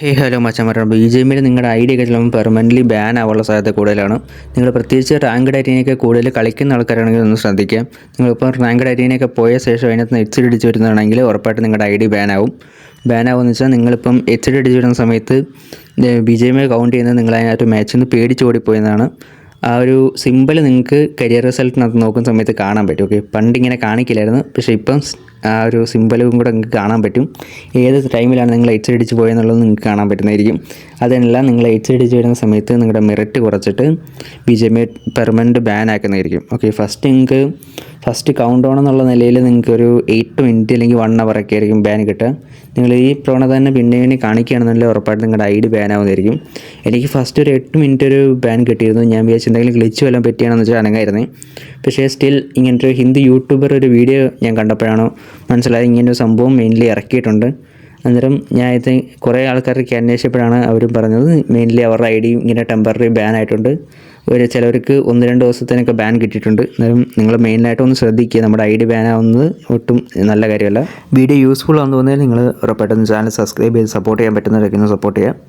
ഹേ hello മച്ചന്മാരാണ് B J എമ്മിൽ നിങ്ങളുടെ ഐ ഡി ഒക്കെ ചിലപ്പോൾ പെർമനന്റ്ലി ബാൻ ആവാനുള്ള സാധ്യത കൂടുതലാണ്. നിങ്ങൾ പ്രത്യേകിച്ച് റാങ്ക് ഡൈറ്റിനെയൊക്കെ കൂടുതൽ കളിക്കുന്ന ആൾക്കാരാണെങ്കിൽ ഒന്ന് ശ്രദ്ധിക്കുക. നിങ്ങളിപ്പോൾ റാങ്ക് ഡൈറ്റിനെയൊക്കെ പോയ ശേഷം അതിനകത്ത് എച്ച് ഡി അടിച്ച് വരുന്നതാണെങ്കിൽ ഉറപ്പായിട്ട് നിങ്ങളുടെ ഐ ഡി ബാൻ ആവും. ബാൻ ആവുമെന്ന് വെച്ചാൽ നിങ്ങളിപ്പം എച്ച് ഡി അടിച്ച് വരുന്ന സമയത്ത് ബി ജെ എമ്മിൽ കൗണ്ട് ചെയ്യുന്നത് നിങ്ങൾ അതിനകത്ത് മാച്ചിൽ നിന്ന് പേടിച്ച് ഓടിപ്പോയെന്നാണ്. ആ ഒരു സിമ്പിൾ നിങ്ങൾക്ക് കരിയർ റിസൾട്ടിനകത്ത് നോക്കുന്ന സമയത്ത് കാണാൻ പറ്റും ഓക്കെ പണ്ട് ഇങ്ങനെ കാണിക്കില്ലായിരുന്നു പക്ഷേ ഇപ്പം ആ ഒരു സിമ്പിളും കൂടെ നിങ്ങൾക്ക് കാണാൻ പറ്റും. ഏത് ടൈമിലാണ് നിങ്ങൾ എയ്റ്റ് അടിച്ച് പോയെന്നുള്ളത് നിങ്ങൾക്ക് കാണാൻ പറ്റുന്നതായിരിക്കും. അതെല്ലാം നിങ്ങൾ എയ്റ്റ് അടിച്ച് വരുന്ന സമയത്ത് നിങ്ങളുടെ മെറിറ്റ് കുറച്ചിട്ട് ബി ജെ പെർമനന്റ് ബാൻ ആക്കുന്നതായിരിക്കും ഓക്കെ ഫസ്റ്റ് നിങ്ങൾക്ക് ഫസ്റ്റ് കൗണ്ട് ഓൺ എന്നുള്ള നിലയിൽ നിങ്ങൾക്ക് ഒരു എയ്റ്റ് മിനിറ്റ് അല്ലെങ്കിൽ വൺ അവർ ഒക്കെ ആയിരിക്കും ബാൻ കിട്ടുക. നിങ്ങൾ ഈ പ്രവണത തന്നെ പിന്നെ പിന്നെ കാണിക്കുകയാണെന്നുണ്ടെങ്കിൽ ഉറപ്പായിട്ട് നിങ്ങളുടെ ഐ ഡി ബാൻ ആവുന്നതായിരിക്കും. എനിക്ക് ഫസ്റ്റ് ഒരു എട്ട് മിനിറ്റ് ഒരു ബാൻ കിട്ടിയിരുന്നു. ഞാൻ വിചാരിച്ചു എന്തെങ്കിലും ഗ്ലിച്ച് വല്ലതും പറ്റിയാണെന്ന് വെച്ചാൽ അനങ്ങായിരുന്നു. പക്ഷേ സ്റ്റിൽ ഇങ്ങനത്തെ ഒരു ഹിന്ദി യൂട്യൂബർ ഒരു വീഡിയോ ഞാൻ കണ്ടപ്പോഴാണ് മനസ്സിലായത് ഇങ്ങനൊരു സംഭവം മെയിൻലി ഇറക്കിയിട്ടുണ്ട്. അന്നേരം ഞാൻ ഇത് കുറേ ആൾക്കാർക്ക് അന്വേഷിച്ചപ്പോഴാണ് അവരും പറഞ്ഞത് മെയിൻലി അവരുടെ ഐ ഡി ഇങ്ങനെ ടെമ്പററി ബാൻ ആയിട്ടുണ്ട്. ഒരു ചിലവർക്ക് ഒന്ന് രണ്ട് ദിവസത്തിനൊക്കെ ബാൻ കിട്ടിയിട്ടുണ്ട്. അന്നേരം നിങ്ങൾ മെയിനായിട്ട് ഒന്ന് ശ്രദ്ധിക്കുക. നമ്മുടെ ഐ ഡി ബാൻ ആവുന്നത് ഒട്ടും നല്ല കാര്യമല്ല. വീഡിയോ യൂസ്ഫുൾ ആണെന്ന് തോന്നിയാൽ നിങ്ങൾ ഉറപ്പായിട്ടും ചാനൽ സബ്സ്ക്രൈബ് ചെയ്ത് സപ്പോർട്ട് ചെയ്യാൻ പറ്റുന്നവരൊക്കെ ഒന്ന് സപ്പോർട്ട് ചെയ്യുക.